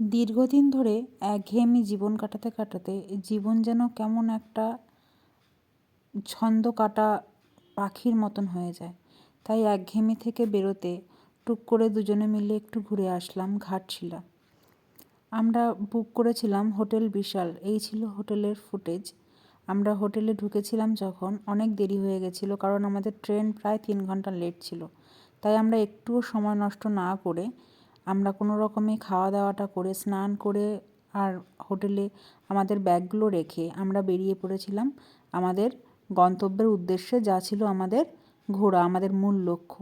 দীর্ঘদিন ধরে একঘেয়েমি জীবন কাটাতে কাটাতে জীবন যেন কেমন একটা ছন্দ কাটা পাখির মতন হয়ে যায়। তাই একঘেয়েমি থেকে বেরোতে টুক করে দুজনে মিলে একটু ঘুরে আসলাম ঘাটশিলা। আমরা বুক করেছিলাম হোটেল বিশাল, এই ছিল হোটেলের ফুটেজ। আমরা হোটেলে ঢুকেছিলাম যখন অনেক দেরি হয়ে গেছিল কারণ আমাদের ট্রেন প্রায় তিন ঘণ্টা লেট ছিল। তাই আমরা একটুও সময় নষ্ট না করে আমরা কোনো রকমে খাওয়া দাওয়াটা করে, স্নান করে আর হোটেলে আমাদের ব্যাগগুলো রেখে আমরা বেরিয়ে পড়েছিলাম। আমাদের গন্তব্যের উদ্দেশ্যে যা ছিল আমাদের ঘোরা, আমাদের মূল লক্ষ্য।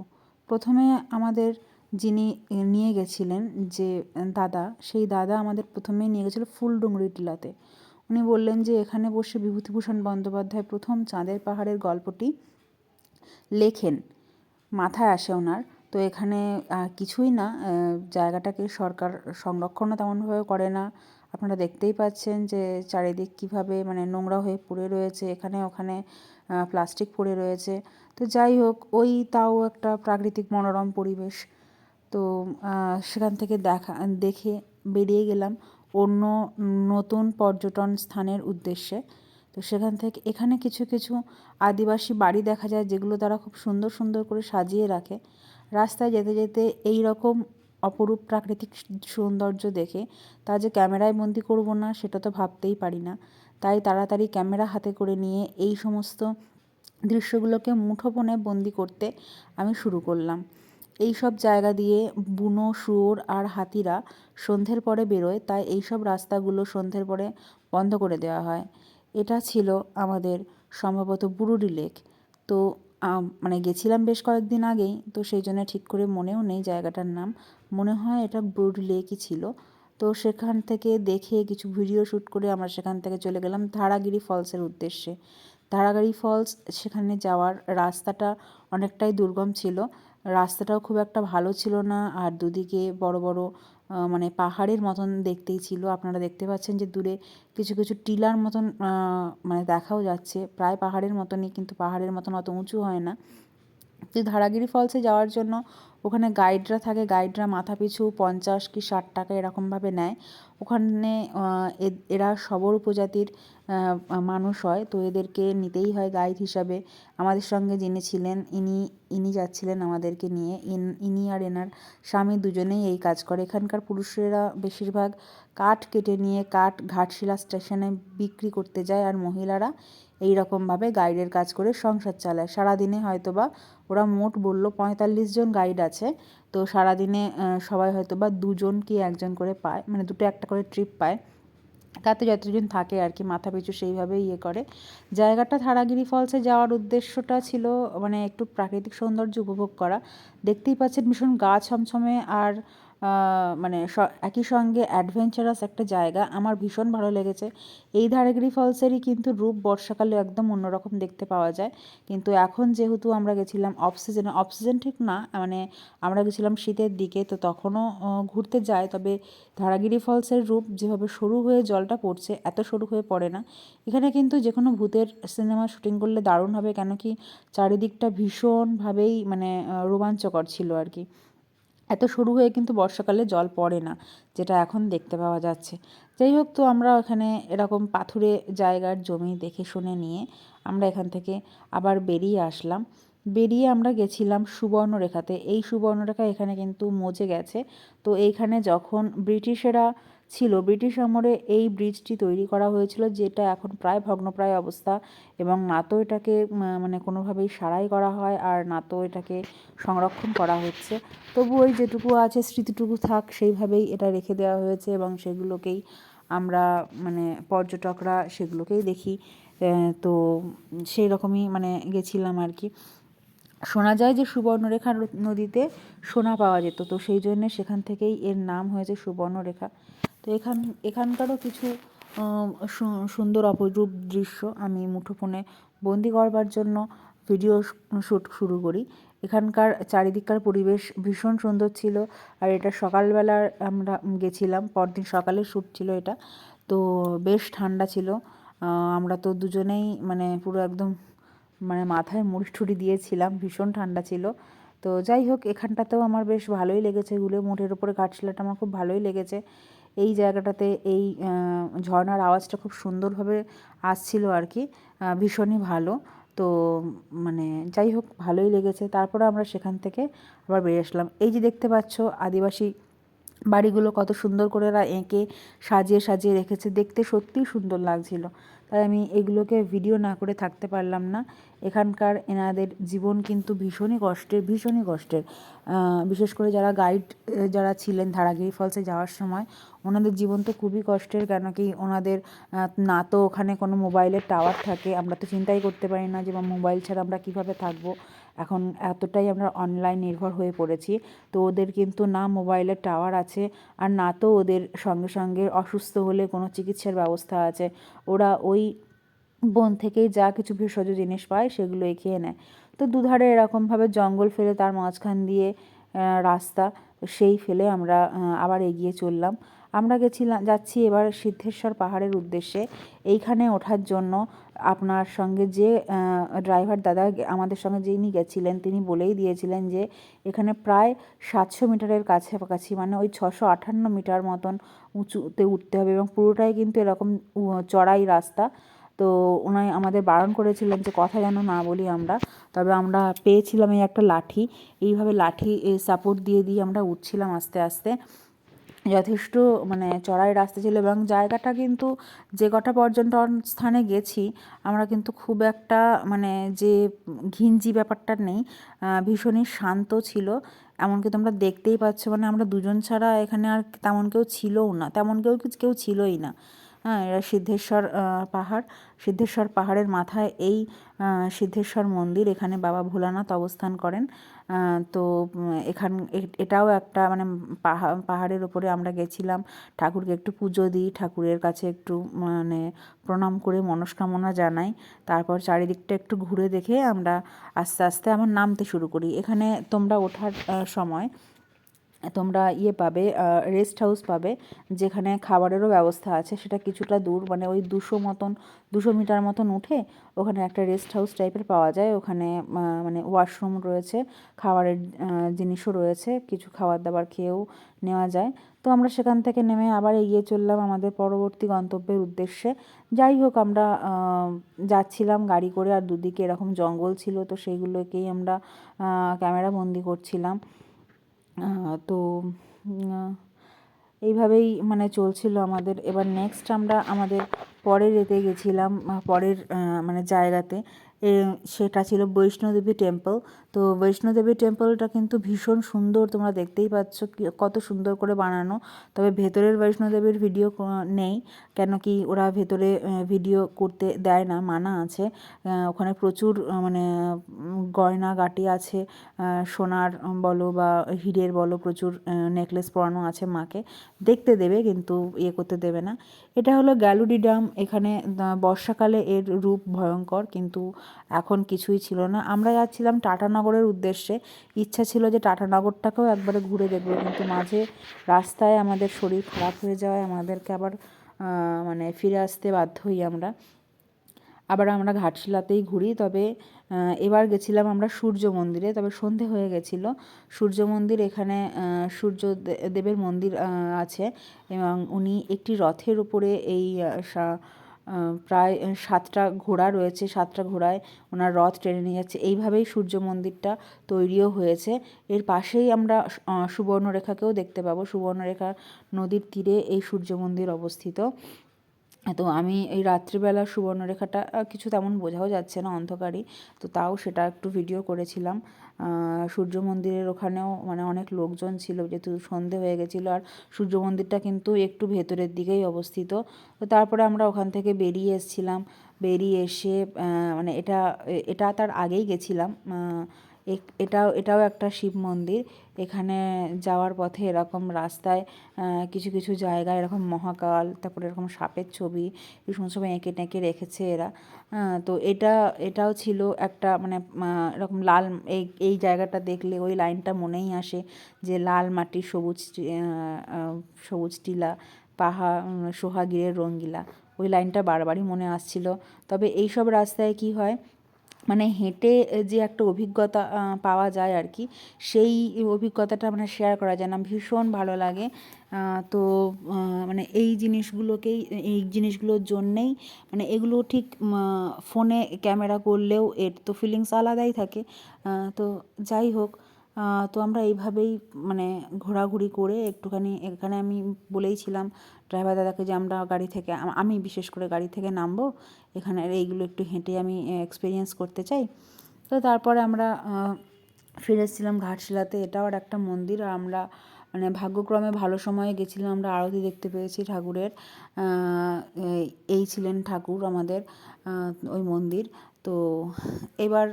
প্রথমে আমাদের যিনি নিয়ে গেছিলেন যে দাদা, সেই দাদা আমাদের প্রথমেই নিয়ে গেছিল ফুলডুংরি টিলাতে। উনি বললেন যে এখানে বসে বিভূতিভূষণ বন্দ্যোপাধ্যায় প্রথম চাঁদের পাহাড়ের গল্পটি লেখেন। মাথায় আসে ওনার। তো এখানে কিছুই না। জায়গাটাকে সরকার সংরক্ষণও তেমনভাবে করে না। আপনারা দেখতেই পাচ্ছেন যে চারিদিক কীভাবে মানে নোংরা হয়ে পড়ে রয়েছে। এখানে, ওখানে প্লাস্টিক পড়ে রয়েছে। তো যাই হোক, ওই তাও একটা প্রাকৃতিক মনোরম পরিবেশ। তো সেখান থেকে দেখা, দেখে বেরিয়ে গেলাম অন্য নতুন পর্যটন স্থানের উদ্দেশ্যে। তো সেখান থেকে এখানে কিছু কিছু আদিবাসী বাড়ি দেখা যায় যেগুলো তারা খুব সুন্দর সুন্দর করে সাজিয়ে রাখে। রাস্তায় যেতে যেতে এই রকম অপরূপ প্রাকৃতিক সৌন্দর্য দেখে তা যে ক্যামেরায় বন্দি করব না সেটা তো ভাবতেই পারি না। তাই তাড়াতাড়ি ক্যামেরা হাতে করে নিয়ে এই সমস্ত দৃশ্যগুলোকে মুঠোফোনে বন্দি করতে আমি শুরু করলাম। এই সব জায়গা দিয়ে বুনো, শুয়োর আর হাতিরা সন্ধ্যের পরে বেরোয়, তাই এই সব রাস্তাগুলো সন্ধ্যের পরে বন্ধ করে দেওয়া হয়। এটা ছিল আমাদের সম্ভবত বুরুডি লেক। তো মানে গেছিলাম বেশ কয়েকদিন আগেই, তো সেই জন্য ঠিক করে মনেও নেই জায়গাটার নাম। মনে হয় এটা ব্রুডি লেকই ছিল। তো সেখান থেকে দেখে কিছু ভিডিও শ্যুট করে আমরা সেখান থেকে চলে গেলাম ধারাগিরি ফলসের উদ্দেশ্যে। ধারাগাড়ি ফলস সেখানে যাওয়ার রাস্তাটা অনেকটাই দুর্গম ছিল। রাস্তাটাও খুব একটা ভালো ছিল না, আর দুদিকে বড় বড় মানে পাহাড়ের মতন দেখতেই ছিল। আপনারা দেখতে পাচ্ছেন যে দূরে কিছু কিছু টিলার মতন মানে দেখাও যাচ্ছে। প্রায় পাহাড়ের মতনই, কিন্তু পাহাড়ের মতন অত উঁচু হয় না। তো ধারাগিরি ফলসে যাওয়ার জন্য ওখানে গাইডরা থাকে গাইডরা মাথা পিছু পঞ্চাশ কি ষাট টাকা এরকমভাবে নেয়। ওখানে এরা সবর উপজাতির মানুষ হয়, তো এদেরকে নিতেই হয় গাইড হিসাবে। আমাদের সঙ্গে যিনি ছিলেন, ইনি ইনি যাচ্ছিলেন আমাদেরকে নিয়ে। ইনি আর এনার স্বামী দুজনেই এই কাজ করে। এখানকার পুরুষেরা বেশিরভাগ কাঠ কেটে নিয়ে, কাঠ ঘাটশিলা স্টেশনে বিক্রি করতে যায়, আর মহিলারা এই রকমভাবে গাইডের কাজ করে সংসার চালায়। সারাদিনে হয়তো বা ওরা মোট বলল পঁয়তাল্লিশ জন গাইড আছে। তো সারাদিনে সবাই হয়তো বা দুজন কি একজন করে পায় মানে দুটো একটা করে ট্রিপ পায়। তাতে যতজন থাকে আর কি, মাথা পিছু সেইভাবে ইয়ে করে। জায়গাটা থারাগিরি ফলসে যাওয়ার উদ্দেশ্যটা ছিল মানে একটু প্রাকৃতিক সৌন্দর্য উপভোগ করা। দেখতেই পাচ্ছেন ভীষণ গা ছমছমে আর মানে একই সঙ্গে অ্যাডভেঞ্চারাস একটা জায়গা। আমার ভীষণ ভালো লেগেছে। এই ধারাগিরি ফলসেরই কিন্তু রূপ বর্ষাকালে একদম অন্যরকম দেখতে পাওয়া যায়। কিন্তু এখন যেহেতু আমরা গেছিলাম অফ সিজনে অফ সিজন ঠিক না মানে আমরা গেছিলাম শীতের দিকে, তো তখনও ঘুরতে যায়। তবে ধারাগিরি ফলসের রূপ যেভাবে সরু হয়ে জলটা পড়ছে, এত সরু হয়ে পড়ে না। এখানে কিন্তু যে কোনো ভূতের সিনেমা শুটিং করলে দারুণ হবে, কেন কি চারিদিকটা ভীষণভাবেই মানে রোমাঞ্চকর ছিল আর কি। এত সরু হয়ে কিন্তু বর্ষাকালে জল পড়ে না, যেটা এখন দেখতে পাওয়া যাচ্ছে। যাই হোক, তো আমরা এখানে এরকম পাথুরে জায়গার জমি দেখে শুনে নিয়ে আমরা এখান থেকে আবার বেরিয়ে আসলাম। বেরিয়ে আমরা গেছিলাম সুবর্ণরেখাতে। এই সুবর্ণরেখা এখানে কিন্তু মজে গেছে। তো এইখানে যখন ব্রিটিশেরা ছিল। ব্রিটিশ আমলে এই ব্রিজটি তৈরি করা হয়েছিল, যেটা এখন প্রায় ভগ্নপ্রায় অবস্থা এবং না তো এটাকে মানে কোনোভাবেই সারাই করা হয় আর না তো এটাকে সংরক্ষণ করা হচ্ছে। তবু ওই যেটুকু আছে, স্মৃতিটুকু থাক, সেইভাবেই এটা রেখে দেওয়া হয়েছে এবং সেগুলোকেই আমরা মানে পর্যটকরা সেগুলোকেই দেখি। তো সেই রকমই মানে গেছিলাম আর কি। শোনা যায় যে সুবর্ণরেখা নদীতে সোনা পাওয়া যেত, তো সেই জন্যে সেখান থেকেই এর নাম হয়েছে সুবর্ণরেখা। তো এখান, এখানকারও কিছু সুন্দর অপরূপ দৃশ্য আমি মুঠোফোনে বন্দি করবার জন্য ভিডিও শ্যুট শুরু করি। এখানকার চারিদিককার পরিবেশ ভীষণ সুন্দর ছিল আর এটা সকালবেলার আমরা গেছিলাম, পরদিন সকালে শ্যুট ছিল এটা। তো বেশ ঠান্ডা ছিল আমরা তো দুজনেই মানে পুরো একদম মানে মাথায় মুড়ি ঠুড়ি দিয়েছিলাম, ভীষণ ঠান্ডা ছিল। তো যাই হোক, এখানটাতেও আমার বেশ ভালোই লেগেছে গুলে মোটের ওপরে ঘাটশিলাটা আমার খুব ভালোই লেগেছে। এই জায়গাটাতে এই ঝর্নার আওয়াজটা খুব সুন্দরভাবে আসছিল আর কি ভীষণই ভালো। তো মানে যাই হোক, ভালোই লেগেছে। তারপরে আমরা সেখান থেকে আবার বেরিয়ে আসলাম। এই যে দেখতে পাচ্ছ, আদিবাসী বাড়িগুলো কত সুন্দর করে এরা এঁকে সাজিয়ে সাজিয়ে রেখেছে। দেখতে সত্যিই সুন্দর লাগছিল। তাই আমি এগুলোকে ভিডিও না করে থাকতে পারলাম না। এখানকার এনাদের জীবন কিন্তু ভীষণই কষ্টের ভীষণই কষ্টের। বিশেষ করে যারা গাইড যারা ছিলেন ধারাগিরি ফলসে যাওয়ার সময়, ওনাদের জীবন তো খুবই কষ্টের। কেন কি ওনাদের না তো ওখানে কোনো মোবাইলের টাওয়ার থাকে। আমরা তো চিন্তাই করতে পারি না যে মোবাইল ছাড়া আমরা কীভাবে থাকব? এখন এতটাই আমরা অনলাইন নির্ভর হয়ে পড়েছি। তো ওদের কিন্তু না মোবাইলের টাওয়ার আছে, আর না তো ওদের সঙ্গে সঙ্গে অসুস্থ হলে কোনো চিকিৎসার ব্যবস্থা আছে। ওরা ওই বন থেকেই যা কিছু ভেষজ জিনিস পায় সেগুলো খেয়ে নেয়। তো দুধারে এরকমভাবে জঙ্গল ফেলে তার মাঝখান দিয়ে রাস্তা। সেই ফেলে আমরা আবার এগিয়ে চললাম। আমরা গেছিলাম যাচ্ছি এবার সিদ্ধেশ্বর পাহাড়ের উদ্দেশ্যে। এইখানে ওঠার জন্য আপনার সঙ্গে যে ড্রাইভার দাদা আমাদের সঙ্গে যিনি গেছিলেন, তিনি বলেই দিয়েছিলেন যে, এখানে প্রায় সাতশো মিটারের কাছাকাছি মানে ওই ছশো আটান্ন মিটার মতন উঁচুতে উঠতে হবে এবং পুরোটাই কিন্তু এরকম চড়াই রাস্তা। তো ওনাই আমাদের বারণ করেছিলেন যে কথা যেন না বলি আমরা। তবে আমরা পেয়েছিলাম এই একটা লাঠি। এইভাবে লাঠি সাপোর্ট দিয়ে দিয়ে আমরা উঠছিলাম আস্তে আস্তে। যথেষ্ট মানে চড়াই রাস্তা ছিল এবং জায়গাটা কিন্তু যে কটা পর্যটন স্থানে গেছি, আমরা কিন্তু খুব একটা মানে যে ঘিঞ্জি ব্যাপারটা নেই ভীষণই শান্ত ছিল। এমনকি তোমরা দেখতেই পাচ্ছ মানে আমরা দুজন ছাড়া এখানে আর তেমন কেউ ছিলও না, তেমন কেউ কেউ ছিলই না। হ্যাঁ সিদ্ধেশ্বর পাহাড়। সিদ্ধেশ্বর পাহাড়ের মাথায় এই সিদ্ধেশ্বর মন্দির এখানে বাবা ভোলানাথ অবস্থান করেন। তো এখান এটাও একটা মানে পাহাড় পাহাড়ের ওপরে আমরা গেছিলাম। ঠাকুরকে একটু পুজো দিই, ঠাকুরের কাছে একটু মানে প্রণাম করে মনস্কামনা জানাই। তারপর চারিদিকটা একটু ঘুরে দেখে আমরা আস্তে আস্তে আমার নামতে শুরু করি। এখানে তোমরা ওঠার সময় তোমরা ইয়ে পাবে রেস্ট হাউস পাবে, যেখানে খাবারেরও ব্যবস্থা আছে। সেটা কিছুটা দূর মানে ওই দুশো মতন, দুশো মিটার মতন উঠে ওখানে একটা রেস্ট হাউস টাইপের পাওয়া যায়। ওখানে মানে ওয়াশরুম রয়েছে, খাবারের জিনিসও রয়েছে, কিছু খাবার দাবার খেয়েও নেওয়া যায়। তো আমরা সেখান থেকে নেমে আবার এগিয়ে চললাম আমাদের পরবর্তী গন্তব্যের উদ্দেশ্যে। যাই হোক, আমরা যাচ্ছিলাম গাড়ি করে, আর দুদিকে এরকম জঙ্গল ছিল, তো সেইগুলোকেই আমরা ক্যামেরা বন্দি করছিলাম। তো এইভাবেই মানে চলছিল আমাদের। এবার নেক্সট আমরা আমাদের পরের এতে গেছিলাম পরের মানে জায়গাতে। সেটা ছিল বৈষ্ণোদেবী টেম্পল তো বৈষ্ণোদেবী টেম্পলটা কিন্তু ভীষণ সুন্দর, তোমরা দেখতেই পাচ্ছ কত সুন্দর করে বানানো। তবে ভেতরের বৈষ্ণোদেবীর ভিডিও নেই, কেন কি ওরা ভেতরে ভিডিও করতে দেয় না, মানা আছে। ওখানে প্রচুর মানে গয়না গাটি আছে সোনার বলো বা হিরের বলো প্রচুর নেকলেস পরানো আছে মাকে। দেখতে দেবে, কিন্তু ইয়ে করতে দেবে না। এটা হলো গ্যালুডি ড্যাম এখানে বর্ষাকালে এর রূপ ভয়ঙ্কর, কিন্তু এখন কিছুই ছিল না। আমরা যাচ্ছিলাম টাটানগরের উদ্দেশ্যে। ইচ্ছা ছিল যে টাটানগরটাকেও একবারে ঘুরে দেখব, কিন্তু মাঝে রাস্তায় আমাদের শরীর খারাপ হয়ে যাওয়ায় আমাদেরকে আবার মানে ফিরে আসতে বাধ্য হই আমরা। আবার আমরা ঘাটশিলাতেই ঘুরি, তবে এবার গেছিলাম আমরা সূর্য মন্দিরে, তবে সন্ধে হয়ে গেছিল। সূর্য মন্দির এখানে সূর্য দেবের মন্দির আছে এবং উনি একটি রথের উপরে এই প্রায় সাতটা ঘোড়া রয়েছে, সাতটা ঘোড়ায় ওনার রথ টেনে নিয়ে যাচ্ছে। এইভাবেই সূর্য মন্দিরটা তৈরিও হয়েছে। এর পাশেই আমরা সুবর্ণরেখাকেও দেখতে পাবো। সুবর্ণরেখা নদীর তীরে এই সূর্য মন্দির অবস্থিত। তো আমি এই রাত্রিবেলা সুবর্ণরেখাটা কিছু তেমন বোঝাও যাচ্ছে না অন্ধকারই তো তাও সেটা একটু ভিডিও করেছিলাম। সূর্য মন্দিরের ওখানেও মানে অনেক লোকজন ছিল, যেহেতু সন্ধে হয়ে গেছিল, আর সূর্য মন্দিরটা কিন্তু একটু ভেতরের দিকেই অবস্থিত। তো তারপরে আমরা ওখান থেকে বেরিয়ে এসেছিলাম। বেরিয়ে এসে মানে এটা এটা তার আগেই গেছিলাম। এটাও এটাও একটা শিব মন্দির। এখানে যাওয়ার পথে এরকম রাস্তায় কিছু কিছু জায়গায় এরকম মহাকাল, তারপরে এরকম সাপের ছবি, এই সমস্ত সময় এঁকে টেঁকে রেখেছে এরা। তো এটা, এটাও ছিল একটা মানে এরকম লাল, এই এই জায়গাটা দেখলে ওই লাইনটা মনেই আসে যে লাল মাটি সবুজ সবুজ টিলা, পাহাড় সোহাগিরের রঙ্গিলা। ওই লাইনটা বারবারই মনে আসছিল। তবে এই সব রাস্তায় কি হয় হেঁটে যে একটা অভিজ্ঞতা পাওয়া যায় আর কি, সেই অভিজ্ঞতাটা মানে শেয়ার করা যায় না। ভীষণ ভালো লাগে। তো মানে এই জিনিসগুলোকেই, এই জিনিসগুলোর জন্যেই মানে এগুলো ঠিক ফোনে ক্যামেরা করলেও এর তো ফিলিংস আলাদাই থাকে। তো যাই হোক তো আমরা এইভাবেই মানে ঘোরাঘুরি করে একটুখানি, এখানে আমি বলেইছিলাম ড্রাইভার দাদাকে যে আমরা গাড়ি থেকে আমি বিশেষ করে গাড়ি থেকে নামবো এখানে এইগুলো একটু হেঁটে আমি এক্সপিরিয়েন্স করতে চাই। তো তারপরে আমরা আহ, ফিরে এসেছিলাম ঘাটশিলাতে। এটাও আর একটা মন্দির। আর আমরা মানে ভাগ্যক্রমে ভালো সময়ে গেছিলাম। আমরা আরতি দেখতে পেয়েছি ঠাকুরের। এই ছিলেন ঠাকুর আমাদের ওই মন্দির। তো এবার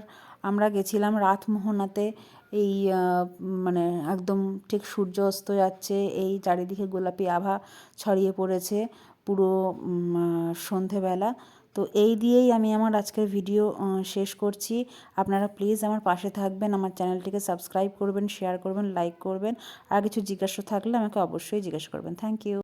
আমরা গেছিলাম রাতমোহনাতে, এই মানে একদম ঠিক সূর্য অস্ত যাচ্ছে, এই চারিদিকে গোলাপি আভা ছড়িয়ে পড়েছে পুরো সন্ধেবেলা। তো এই দিয়েই আমি আমার আজকের ভিডিও শেষ করছি। আপনারা প্লিজ আমার পাশে থাকবেন, আমার চ্যানেলটিকে সাবস্ক্রাইব করবেন, শেয়ার করবেন, লাইক করবেন। আর কিছু জিজ্ঞাসা থাকলে আমাকে অবশ্যই জিজ্ঞাসা করবেন। Thank you.